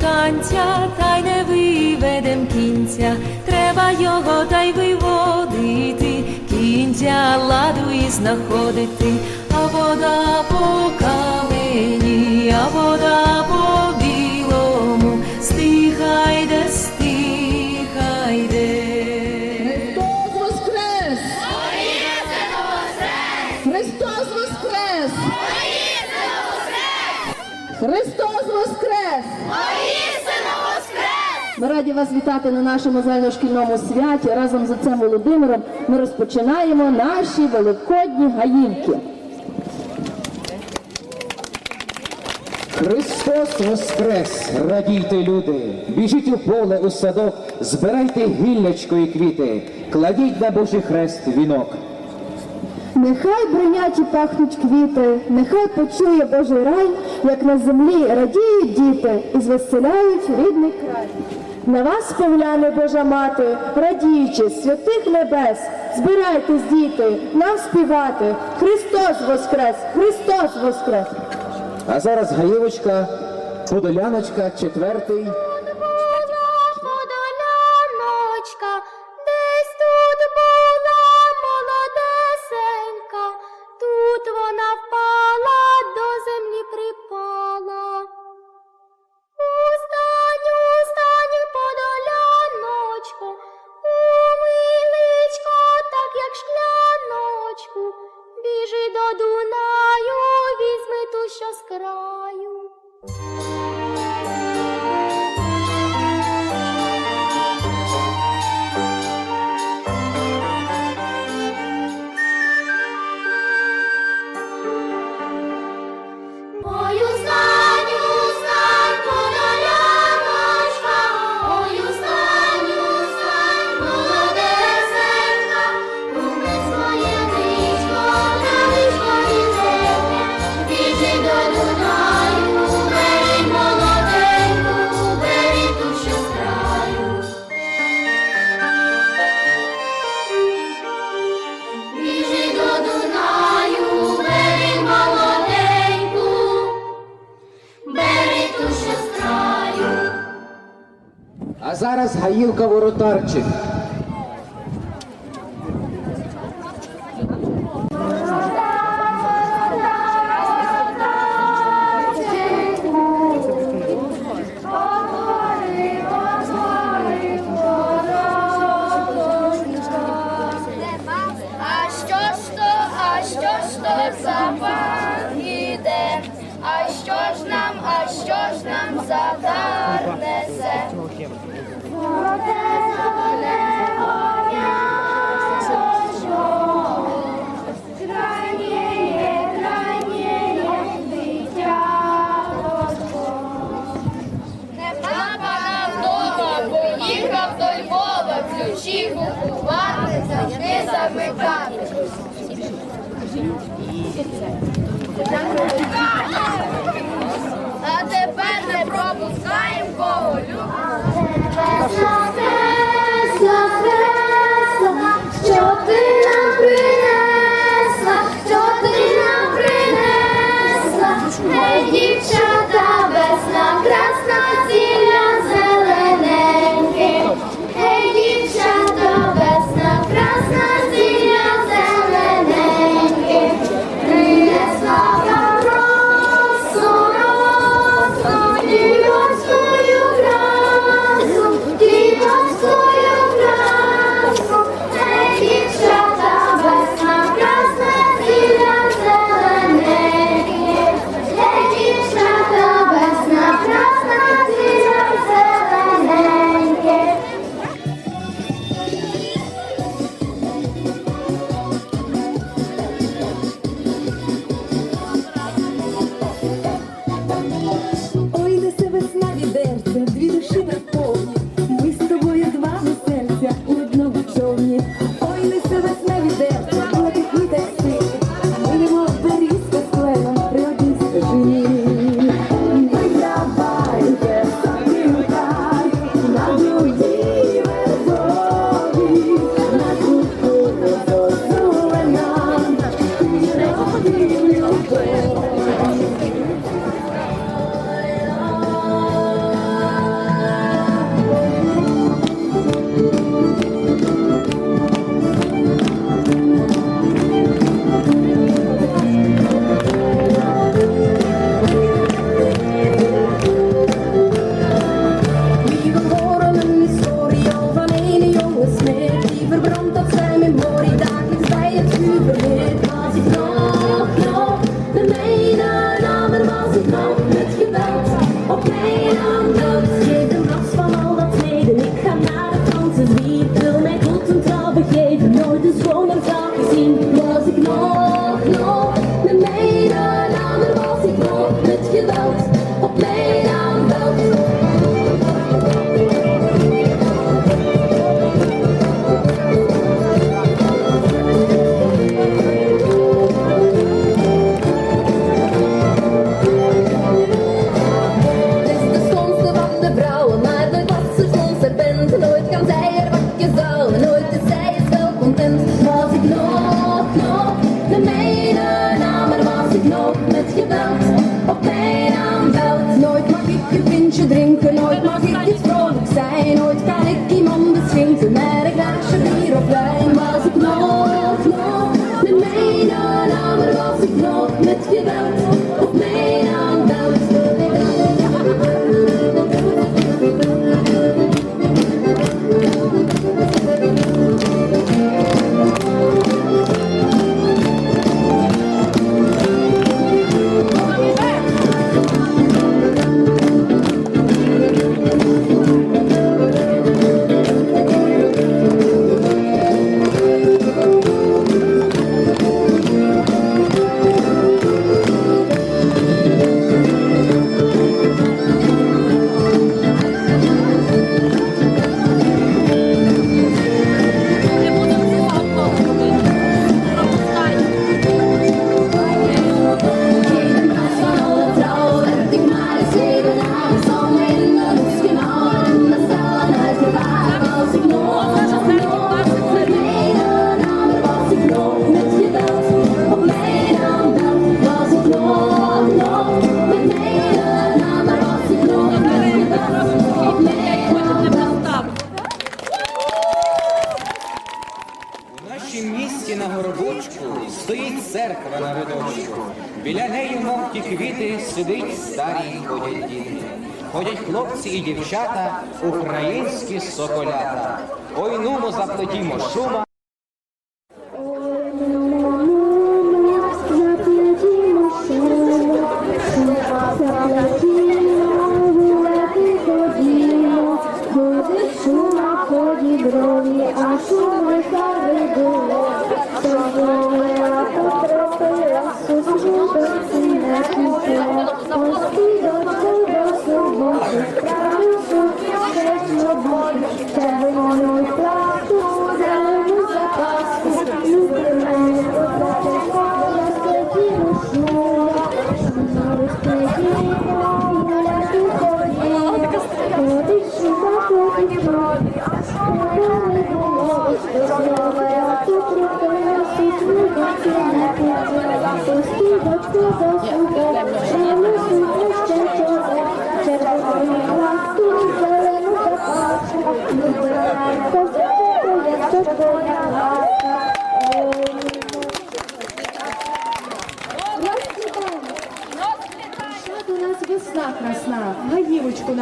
танця, та й не виведем кінця, треба його та й виводити, кінця ладу і знаходити, а вода по камені, а вода по білому, стихайде, стихайде. Христос Воскрес! Христос Воскрес! Христос Воскрес! Ми раді вас вітати на нашому загальношкільному святі. Разом з отцем Володимиром ми розпочинаємо наші великодні гаївки. Христос Воскрес! Радійте, люди! Біжіть у поле, у садок, збирайте гіллячко і квіти, кладіть на Божий хрест вінок. Нехай броняті пахнуть квіти, нехай почує Божий рай, як на землі радіють діти і звеселяють рідний край. На вас погляне Божа мати, радіючи святих небес, збирайтесь, діти, нам співати. Христос Воскрес! Христос Воскрес! А зараз гаївочка, подоляночка, четвертий. Зараз воротарчик. Thank you. Біля неї, мов ті квіти, сидить старі ходять діти. Ходять хлопці і дівчата, українські соколята. Ой, нумо заплетімо шума. Good morning, seven on your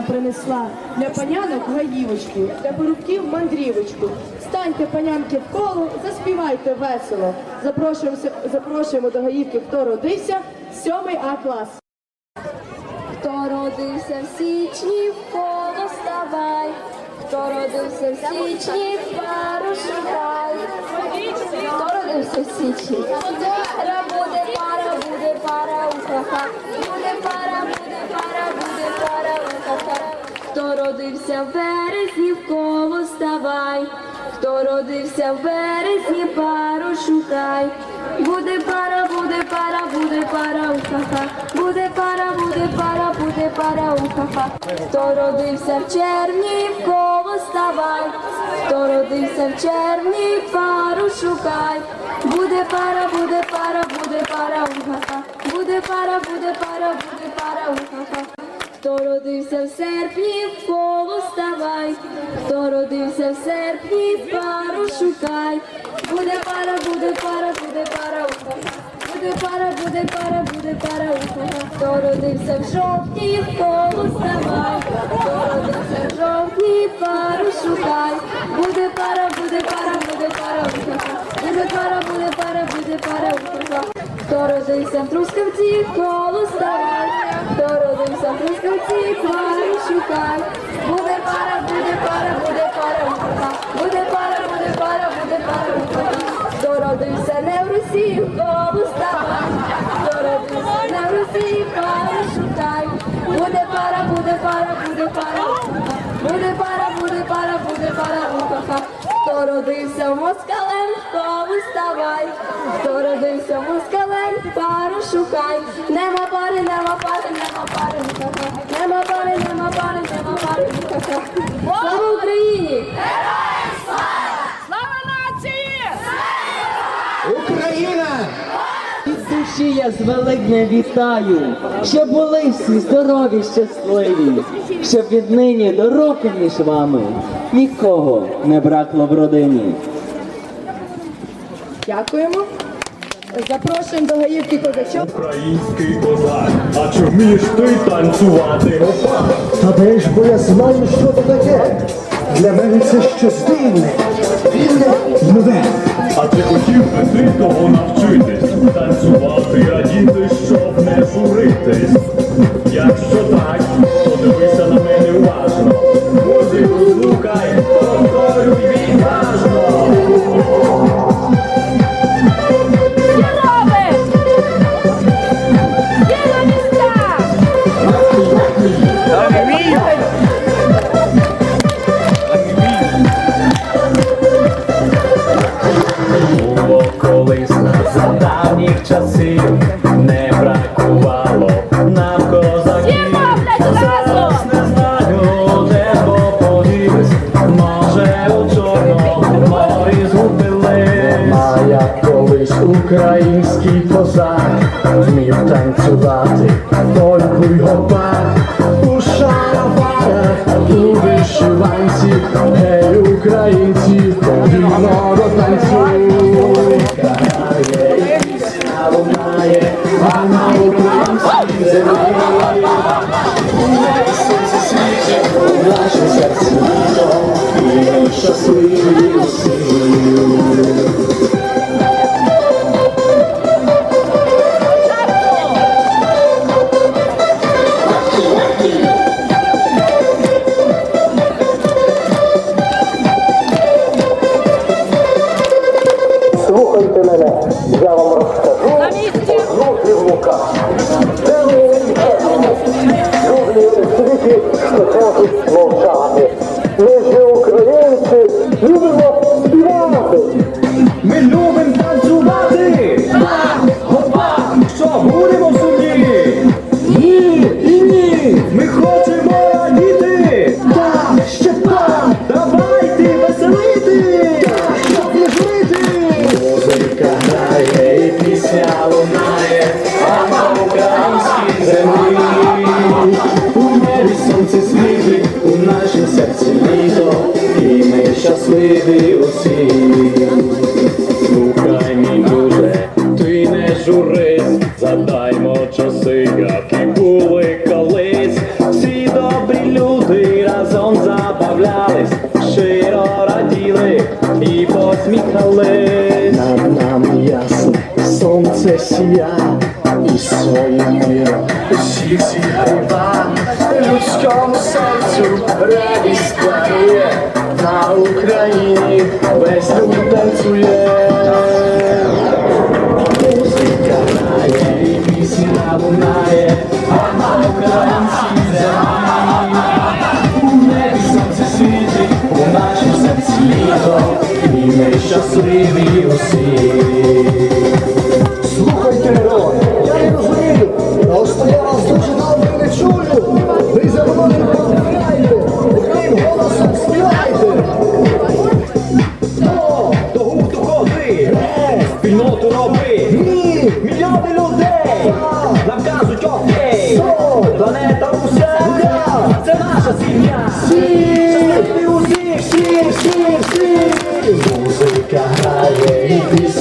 нам принесла. Для панянок гаївочку, для порубків мандрівочку. Станьте, панянки, в коло, заспівайте весело. Запрошуємо, запрошуємо до гаївки, хто родився, сьомий А клас. Хто родився в січні, в коло ставай, хто родився в січні, пару шукай. Хто родився в січні? Пара буде, пара буде, пара у ха Хто родився в березні, в коло ставай, хто родився в березні, пару шукай. Буде пара, буде пара, буде пара у ха Буде пара, буде пара, буде пара у ха Хто родився в червні, в коло ставай, хто родився в червні, пару шукай. Буде пара, буде пара, буде пара у ха Буде пара, буде пара, буде пара у ха Хто родився в серпні, в коло ставай, хто родився в серпні, пару шукай. Буде пара, буде пара, буде пара у ха Буде пара, буде пара, буде пара у ха Хто родився в жовтні, в коло ставай, хто родився в жовтні, пару шукай. Буде пара, буде пара, буде пара у ха Буде пара, буде пара, буде пара у ха Хто родився в трускавці, коло ставай, хто родився в трускавці, пару шукай. Буде пара, буде пара, буде пара Буде пара, буде пара, буде пара Хто родився не в Росії, коло ставай, хто родився не в Росії, пару шукай. Буде пара, буде пара, буде пара Буде пара, буде пара, буде пара Хто родився в москалем, коло ставай, Слава Україні! Україна! Від душі я з Великдня вітаю, щоб були всі здорові, щасливі, щоб віднині до року між вами нікого не бракло в родині. Дякуємо. Запрошуємо до гаївки козачок. Український козак, чи вмієш ти танцювати? Опа! Та де ж бо я знаю, що то таке. Для мене це щось дивне, вільне нове. А ти хотів би ти того навчитись? Танцювати, радіти, щоб не журитись. Якщо так, то дивися танцювати, тільки щасливі усі. Слухай, мій друже, ти не журись, задаймо часи, які були колись. Всі добрі люди разом забавлялись, щиро раділи і посміхались. Над нами ясно, сонце сія, і своїм миром усіх зігріва, людському серцю радість дарує, на Україні весь люд танцює. Музика грає і пісня лунає, а на українській землі. У небі сонце світить, у нашім серці літо, і ми щасливі усі.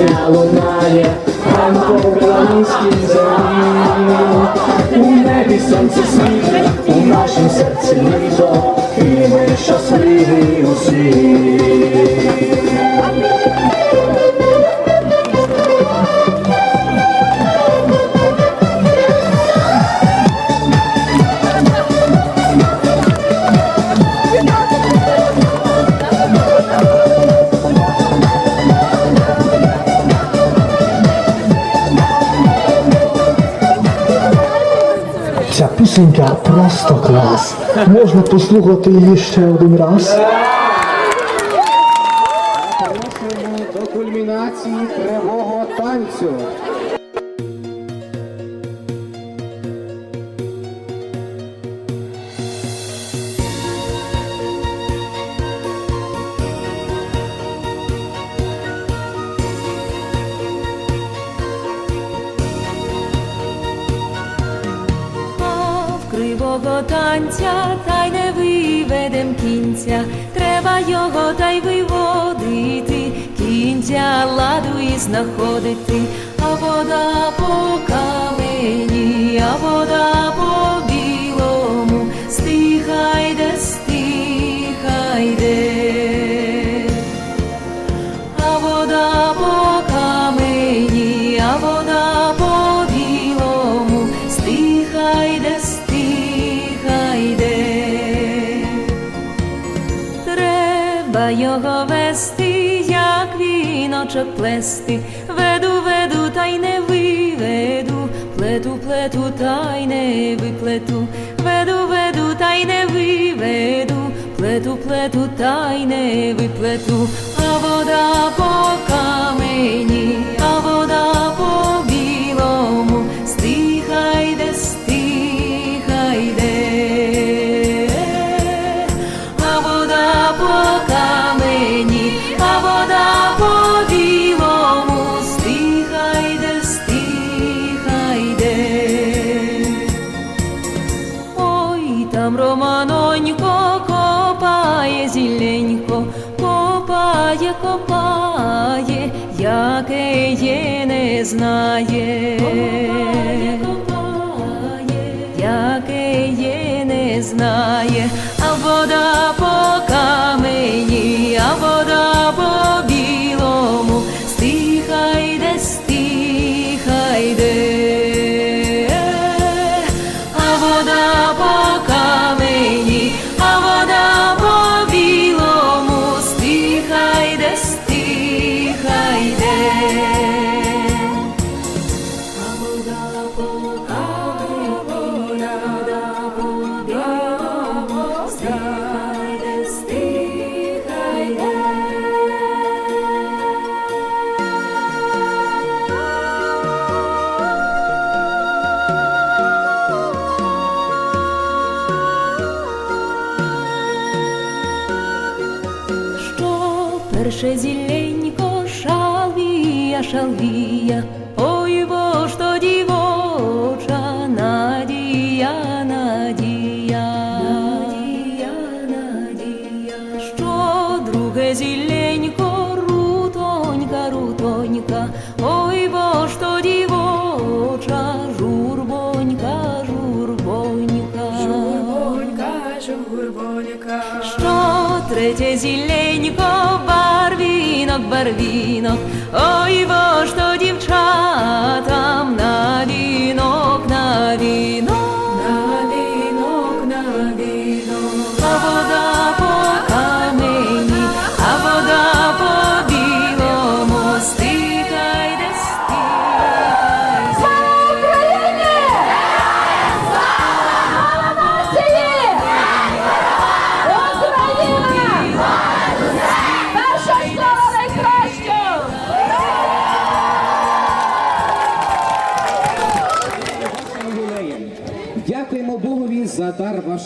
Пісня лунає, а на українській землі. У небі сонце світить, у нашім серці літо, і ми щасливі усі. Пісенька просто клас. Можна послухати її ще один раз. До кульмінації кривого танцю. В танця та й не виведем кінця, треба його та й виводити, кінця ладу і знаходити, а вода по камені, а вода по білому, стиха йде, стиха йде. Плести, веду, веду, та й не виведу, плету, плету, та й не виплету, веду, веду, та й не виведу, плету, плету, та й не виплету, а вода по камені, знає. Перше зіленько шалвія, шалвія, ой бо ж то дівоча надія, надія, надія, надія, що друге зіленько рутонька, рутонька, ой бо ж то дівоча журбонька, журбонька, журбонька, журбонька, що третє зіленько, барвінок, ой бо ж то дівчатам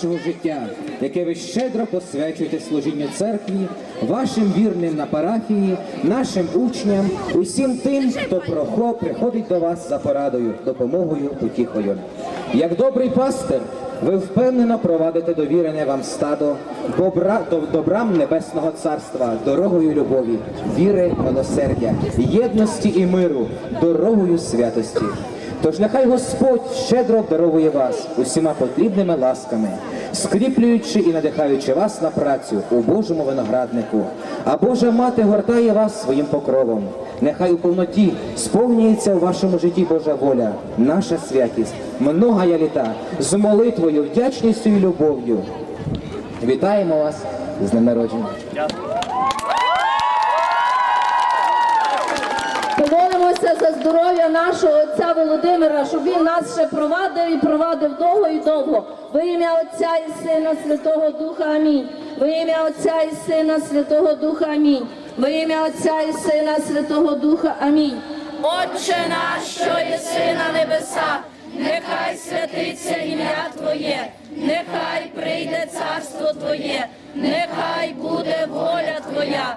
вашого життя, яке ви щедро посвячуєте служінню церкві, вашим вірним на парафії, нашим учням, усім тим, хто прохо- приходить до вас за порадою, допомогою, потіхою. Як добрий пастир, ви впевнено провадите довірене вам стадо добра, до, до брам Небесного Царства, дорогою любові, віри, милосердя, єдності і миру, дорогою святості. Тож нехай Господь щедро обдаровує вас усіма потрібними ласками, скріплюючи і надихаючи вас на працю у Божому винограднику. А Божа мати гортає вас своїм покровом. Нехай у повноті сповнюється у вашому житті Божа воля, наша святість, многая літа з молитвою, вдячністю і любов'ю. Вітаємо вас з днем народження. За здоров'я нашого отця Володимира, щоб він нас ще провадив і провадив довго і довго. Во ім'я Отця і Сина Святого Духа Амінь. Во ім'я Отця і Сина Святого Духа Амінь. Во ім'я Отця і Сина Святого Духа Амінь. Отче наш, що єси на небесах, нехай святиться ім'я Твоє, нехай прийде царство Твоє, нехай буде воля Твоя,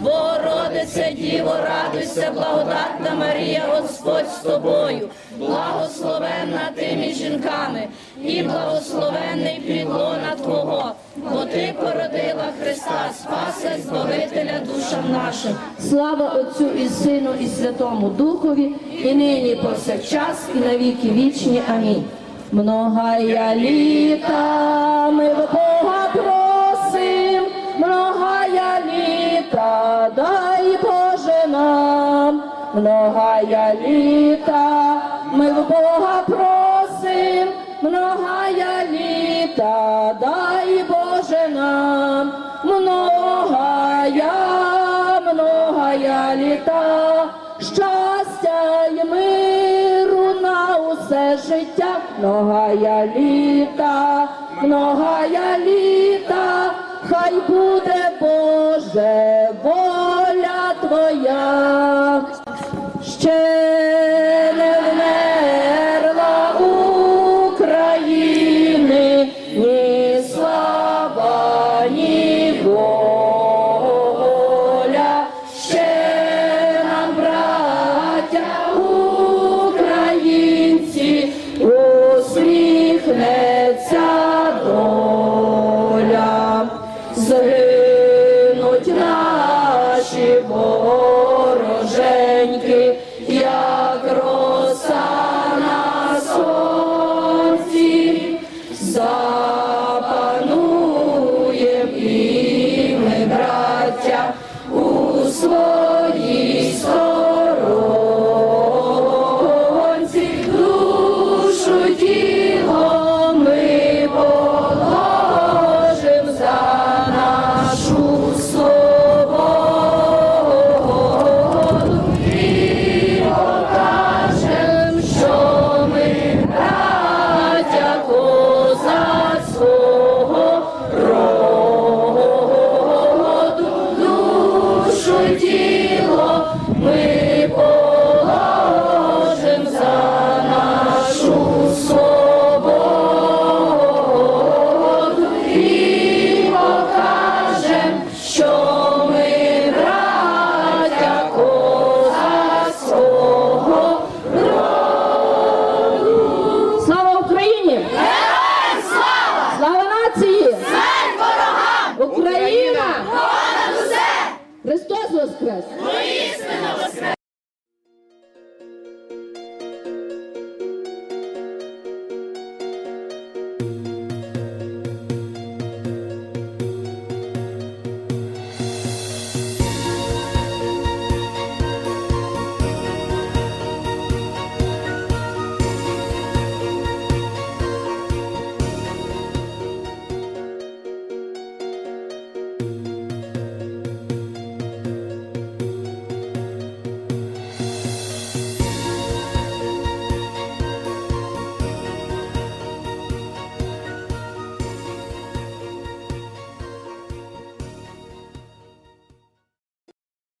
Богородице, Діво, радуйся, благодатна Марія, Господь з тобою, благословенна ти між жінками, і благословенний підлона Твого, бо ти породила Христа, Спаса Збавителя душам нашим. Слава Отцю і Сину і Святому Духові, і нині повсякчас, і на віки вічні. Амінь. Многая літа ми в дай Боже нам, многая літа, ми в Бога просим, многая літа, дай Боже нам, многая, многая літа, щастя й миру на усе життя, многая літа, многая літа, хай буде Боже воля Твоя. Ще Христос Воскрес! Воістина Воскрес!